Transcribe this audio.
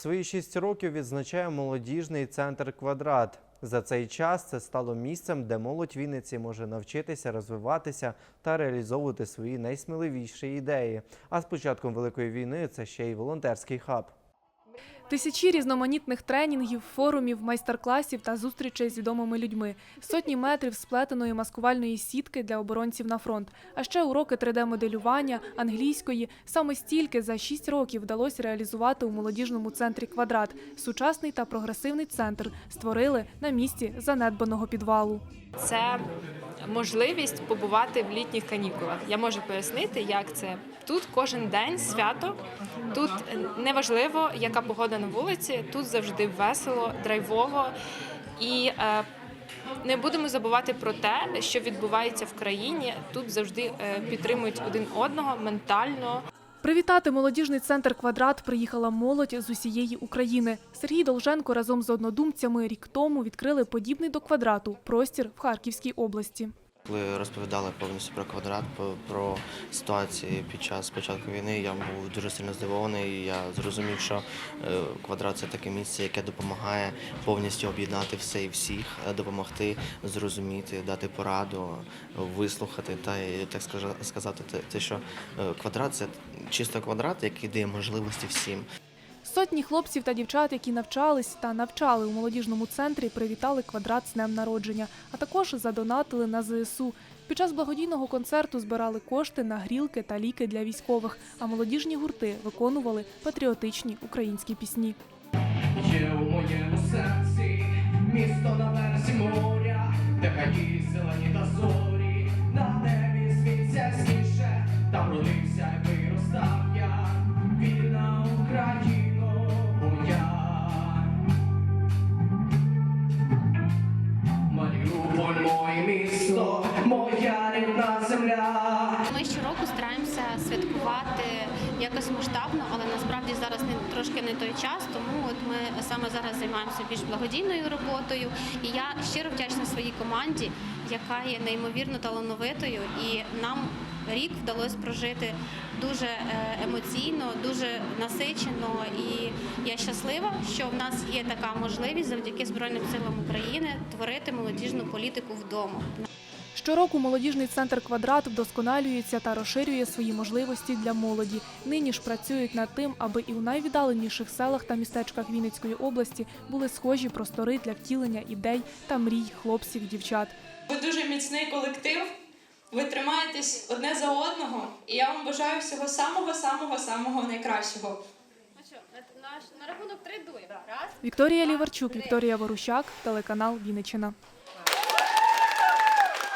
Свої шість років відзначає молодіжний центр Квадрат. За цей час це стало місцем, де молодь Вінниці може навчитися розвиватися та реалізовувати свої найсміливіші ідеї. А з початком великої війни це ще й волонтерський хаб. Тисячі різноманітних тренінгів, форумів, майстер-класів та зустрічей з відомими людьми, сотні метрів сплетеної маскувальної сітки для оборонців на фронт, а ще уроки 3D-моделювання, англійської. Саме стільки за шість років вдалося реалізувати у молодіжному центрі «Квадрат». Сучасний та прогресивний центр створили на місці занедбаного підвалу. це можливість побувати в літніх канікулах. Я можу пояснити, як це. Тут кожен день свято, тут неважливо, яка погода на вулиці, тут завжди весело, драйвово і. е, Не будемо забувати про те, що відбувається в країні. Тут завжди е, підтримують один одного ментально, Привітати молодіжний центр «Квадрат» приїхала молодь з усієї України. Сергій Долженко разом з однодумцями рік тому відкрили подібний до «Квадрату» простір в Харківській області. Коли розповідали повністю про квадрат, про, ситуації під час початку війни, я був дуже сильно здивований. Я зрозумів, що е, квадрат це таке місце, яке допомагає повністю об'єднати все і всіх, е, допомогти зрозуміти, дати пораду, вислухати та і, так сказати, те, що е, квадрат це чисто квадрат, який дає можливості всім. Сотні хлопців та дівчат, які навчались та навчали у молодіжному центрі, привітали «Квадрат» з днем народження, а також задонатили на ЗСУ. Під час благодійного концерту збирали кошти на грілки та ліки для військових, а молодіжні гурти виконували патріотичні українські пісні. Є у моєму серці місто на березі моря, де хаї зелені та зорі, на небі Ми щороку стараємося святкувати якось масштабно, але насправді зараз не трошки не той час. Тому от ми саме зараз займаємося більш благодійною роботою. І я щиро вдячна своїй команді, яка є неймовірно талановитою, і нам рік вдалося прожити дуже е, емоційно, дуже насичено. І я щаслива, що в нас є така можливість завдяки Збройним силам України творити молодіжну політику вдома. Щороку молодіжний центр «Квадрат» вдосконалюється та розширює свої можливості для молоді. Нині ж працюють над тим, аби і у найвіддаленіших селах та містечках Вінницької області були схожі простори для втілення ідей та мрій хлопців, дівчат. Ви дуже міцний колектив. Ви тримаєтесь одне за одного, і я вам бажаю всього самого самого самого найкращого. На рахунок три дує. Вікторія Ліварчук, Вікторія Ворущак, телеканал Вінниччина.